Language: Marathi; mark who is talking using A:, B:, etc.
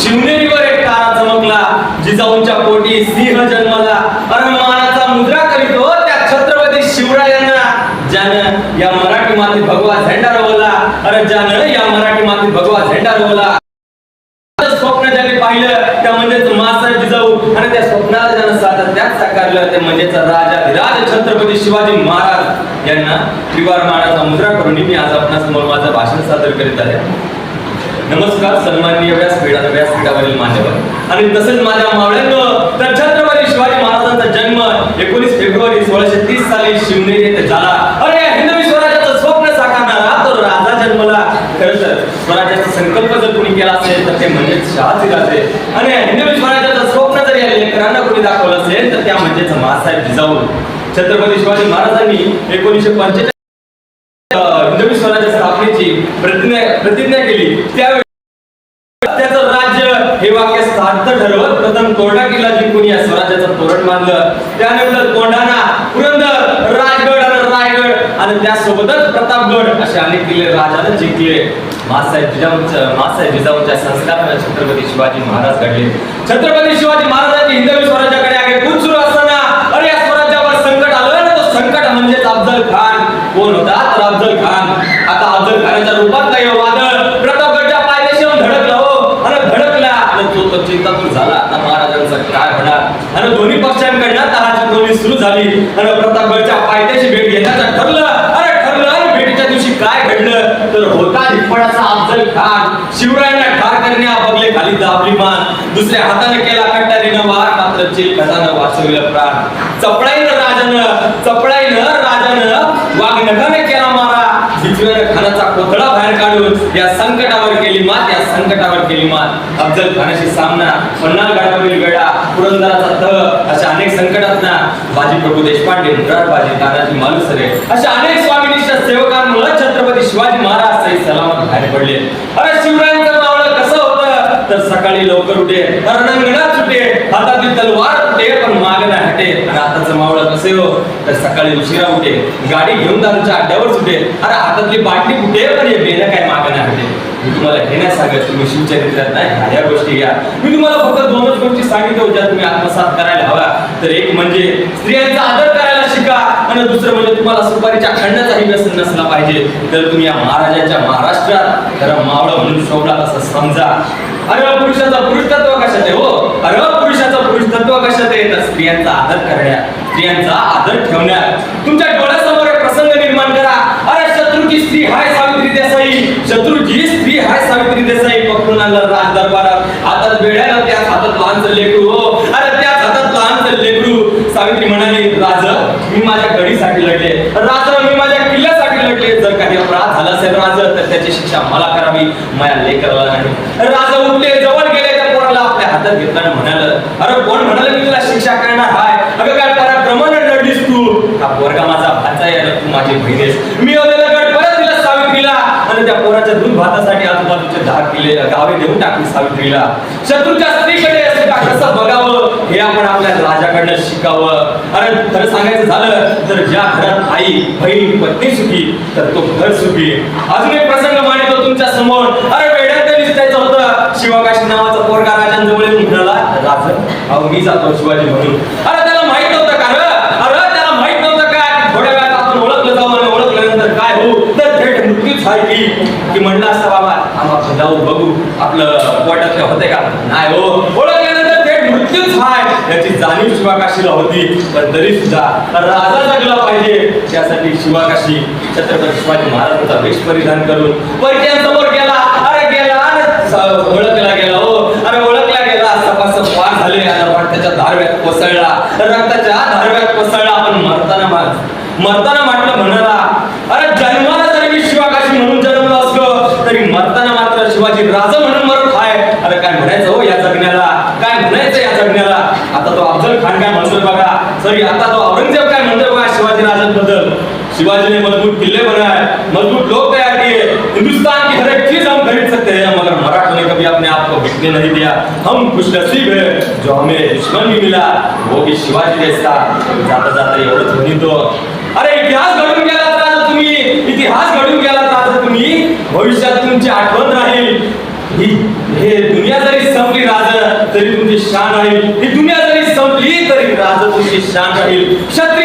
A: शिवनेरीवर एक तारा चमकला जिजाऊंच्या पोटी सिंह जन्मला. अरमानाचा मुद्रा करीतो त्या छत्रपती शिवरायांना. ज्यानं या मराठी मातीत भगवा झेंडा रोवला अरे ज्यानं या मराठी मातीत भगवा झेंडा रोवला. स्वप्न ज्याने पाहिलं त्या म्हणजेच मासाहेब जिजाऊ. आणि त्या स्वप्नाला ज्यानं सातत्यात साकारलं ते म्हणजेच राजा छत्रपती शिवाजी महाराज. यांना त्रिवार मानाचा मुद्रा करून मी आज आपणासमोर माझं भाषण सादर करीत आहे. नमस्कार सन्माननीय व्यासपीठा व्यासपीठावरील मान्यवर आणि तसेच माझ्या मावळ्यांनो तर छत्रपती शिवाजी महाराजांचा जन्म एकोणीस फेब्रुवारी सोळाशे तीस साली शिवनेरी येथे झाला. अरे या हिंदवी स्वराज्याचं स्वप्न साकारणारा तो राजा जन्मला. खरं तर स्वराज्याचा संकल्प जर कोणी केला असेल तर ते म्हणजेच शहाजी राजे. आणि या हिंदवी स्वराज्याचं स्वप्न जर या लेकरांना कोणी दाखवलं असेल तर त्या म्हणजेच मासाहेब जिजाऊ छत्रपती शिवाजी महाराजांनी एकोणीसशे पंचेचाळीस हिंदवी स्वराज्य स्थापनेची प्रतिज्ञा प्रतिज्ञा केली. त्यावेळी त्याचं राज्य हे वाक्य सार्थ ठरवत प्रथम कोरडा किल्ला जिंकून या स्वराज्याचं तोरण मानलं त्यानंतर कोंढाणा पुरंदर राजगड आणि रायगड आणि त्यासोबतच प्रतापगड असे अनेक किल्ले राजाने जिंकले. मासाहेब जिजाऊंच्या मासाहेब जिजाऊंच्या संस्काराने छत्रपती शिवाजी महाराज घडले. छत्रपती शिवाजी महाराजांची हिंदवी स्वराज्याकडे आगे कूच सुरू असताना अरे या स्वराज्यावर संकट आलं आणि तो संकट म्हणजेच अफजल खान कोण होता तर अफजल खान आता अफजल खानाच्या रूपात काही वादळ प्रतापगडच्या पायथ्याशी येऊन धडकला हो आणि धडकला आणि तो तो चिंतातूर झाला आता महाराजांचं काय होणार आणि दोन्ही पक्षांकडनं तहाची दोन्ही सुरू झाली आणि प्रतापगडच्या पायथ्याशी भेट घेण्याचं ठरलं अरे ठरलं आणि भेटीच्या दिवशी काय घडलं तर होता धिप्पडाचा अफजल खान शिवरायांना ठार करण्या बगले खाली दाबली मान. दुसऱ्या हाताने केला कट्टारीनं वार मात्र चिल कथानं वाचविलं प्राण. चपळाईनं राजानं चपळाईनं राजानं वाघनखाने केला मारा. भिजव्यानं खानाचा कोथळा बाहेर काढून या संकटावर केली मात या संकटावर केली मात. अफजल खानाशी सामना पन्नाल गडावरील गडा पुरंदराचा तह अशा अनेक संकटातना बाजी प्रभू देशपांडे मुरारबाजी तानाजी मालुसरे अशा अनेक स्वामीनिष्ठ सेवकांमुळे छत्रपती शिवाजी महाराज सही सलामत बाहेर पडले. अरे शिवरायांचं मावळं कसं होतं तर सकाळी लवकर उठे रणांगणात सुटे हातातील तलवार तुटे पण माग नाही हटे. आणि आताचं मावळं कसे हो? तर सकाळी उशिरा उठे गाडी घेऊन दारूच्या अड्ड्यावर सुटे. अरे हातातली बाटली कुठे पण हे बेनं काय माग नाही हटे. मी तुम्हाला हे नाही सांगत तुम्ही शिवचरित्रात नाही ह्या गोष्टी घ्या. मी तुम्हाला फक्त दोनच गोष्टी सांगितल्या ज्या तुम्ही आत्मसात करायला हव्या तर एक म्हणजे स्त्रियांचा आदर करायला आणि दुसरं म्हणजे तुम्हाला सुपारीच्या खंडाचाही व्यसन नसला पाहिजे. तर तुम्ही या महाराजांच्या महाराष्ट्रात तर मावळ म्हणून शोभला असं समजा. अरे पुरुषाचा पुरुषत्व कशात आहे हो? अरे पुरुषाचं पुरुषत्व कशात आहे? तर स्त्रियांचा आदर करण्यात स्त्रियांचा आदर ठेवण्यात. तुमच्या डोळ्यासमोर प्रसंग निर्माण करा. अरे शत्रूची स्त्री हाय सावित्री देसाई. शत्रूची स्त्री हाय सावित्री देसाई. पकडून आणलं राज दरबारात आता बेड्यानं त्या हातात लहानचं लेकरू हो अरे त्याच हातात लहानचं लेकरू सावित्री म्हणाली राज मी माझ्या गडीसाठी लढले. राज मी माझ्या किल्ल्यासाठी लढले. जर काही अपराध झाला असेल राज तर त्याची शिक्षा मला करावी. माझ्या लेकराला नाही. राजा उठले जवळ गेले त्या पोराला आपल्या हातात घेताना म्हणाल अरे कोण म्हणाल मी तुला शिक्षा करणार? हाय. अगं काय पराक्रमानं लढलीस तू. हा पोरगा माझा भाचा आहे तू माझी बहिणीस मी ओलेला गड परत दिला सावित्रीला. आणि त्या पोराच्या दूध भातासाठी आजूबाजूचे दहा किल्ले गावे देऊन टाकली सावित्रीला. शत्रूच्या स्त्रीकडे सुद्धा बघावं हे आपण आपल्या राजाकडनं शिकावं. अरे खरं सांगायचं झालं तर ज्या घरात आई बहीण पत्नी सुखी तर तो घर सुखी. अजून एक प्रसंग मांडतो तुमच्यासमोर. अरे वेड्यात दिसायचं होतं. शिवकाशी नावाचा पोरगा राजांजवळ येऊन म्हणाला राज अहो मी जातो शिवाजी म्हणून. अरे त्याला माहीत नव्हतं का रे? अरे त्याला माहीत नव्हतं काय थोड्या वेळात आपण ओळखलं जाऊ आणि ओळखल्यानंतर काय होऊ? तर थेट मृत्यूच आहे की. म्हणलं असतं बाबा आम्हाला जाऊ बघू. आपलं पोटातलं होते का? नाही हो. ओळख मृत्यूच हाय. याची जाणीव शिवाकाशीला होती. पण तरी सुद्धा राजा जगला पाहिजे. त्यासाठी शिवाकाशी छत्रपती शिवाजी महाराजांचा वेश परिधान करून पैठ्यांसमोर गेला. अरे गेला आणि स- ओळखला गेला हो अरे ओळखला गेला सपासप वार झाले आणि रक्ताच्या धारव्यात कोसळला रक्ताच्या धारव्यात कोसळला आपण मरताना मार मरताना म्हटलं म्हणाला अरे जन्माला जरी मी शिवाकाशी म्हणून जन्मलो असलो तरी मरताना मात्र शिवाजी राजा म्हणून मरत आहे अरे काय म्हणायचं हो या जगण्याला काय म्हणायचं या जगण्याला आता तो काय म्हणतोय बघा? सर आता तो औरंगजेब काय म्हणतोय बघा शिवाजी राजांबद्दल? शिवाजीने मजबूत किल्ले बनाए मजबूत लोग तैयार किए हिंदुस्तान की हर एक चीज हम खरीद सकते हैं मगर मराठों ने कभी अपने आप को बिकने नहीं दिया। हम खुश नसीब है जो हमें दुश्मन भी मिला वो भी शिवाजी के साथ। जाता जाता एवढंच म्हणतो अरे इतिहास घडून गेला तर तुम्ही इतिहास घडून गेला तर तुम्ही भविष्यात तुमची आठवण राहील। ही हे दुनिया जरी जरी संपली राज तरी तुमची शान राहील। ही दुनिया